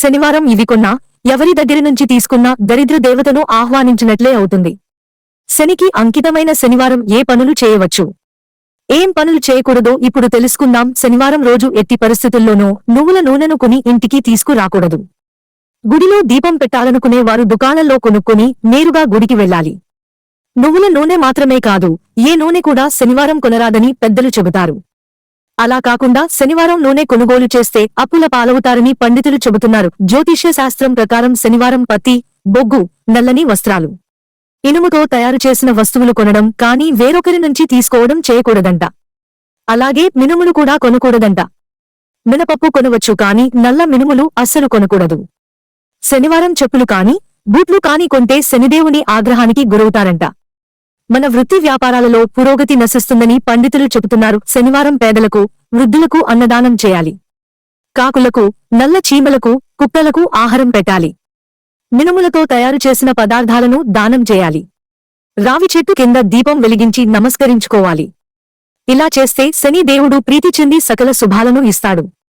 శనివారం ఇవి కొన్నా ఎవరి దగ్గర నుంచి తీసుకున్నా దరిద్ర దేవతను ఆహ్వానించినట్లే అవుతుంది. శనికి అంకితమైన శనివారం ఏ పనులు చేయవచ్చు? ఏం పనులు చేయకూడదో ఇప్పుడు తెలుసుకుందాం. శనివారం రోజు ఎట్టి పరిస్థితుల్లోనూ నువ్వుల నూనెను కొని ఇంటికి తీసుకురాకూడదు. గుడిలో దీపం పెట్టాలనుకునే వారు దుకాణంలో కొనుక్కొని నేరుగా గుడికి వెళ్ళాలి. నువ్వుల నూనె మాత్రమే కాదు ఏ నూనె కూడా శనివారం కొనరాదని పెద్దలు చెబుతారు. అలా కాకుండా శనివారం నూనె కొనుగోలు చేస్తే అప్పుల పాలవుతారని పండితులు చెబుతున్నారు. జ్యోతిష్య శాస్త్రం ప్రకారం శనివారం పత్తి బొగ్గు నల్లని వస్త్రాలు. ఇనుముతో తయారు చేసిన వస్తువులు కొనడం కానీ వేరొకరి నుంచి తీసుకోవడం చేయకూడదంట. అలాగే మినుములు కూడా కొనకూడదంట. మినపప్పు కొనవచ్చు కాని నల్ల మినుములు అస్సలు కొనకూడదు. శనివారం చెప్పులు కాని బూట్లు కాని కొంటే శనిదేవుని ఆగ్రహానికి గురవుతారంట. మన వృత్తి వ్యాపారాలలో పురోగతి నశిస్తుందని పండితులు చెబుతున్నారు. శనివారం పేదలకు వృద్ధులకు అన్నదానం చేయాలి. కాకులకు నల్ల చీమలకు కుక్కలకు ఆహారం పెట్టాలి. మినుములతో తయారు చేసిన పదార్థాలను దానం చేయాలి. రావి చెట్టు కింద దీపం వెలిగించి నమస్కరించుకోవాలి. ఇలా చేస్తే శని దేవుడు ప్రీతి చెంది సకల శుభాలను ఇస్తాడు.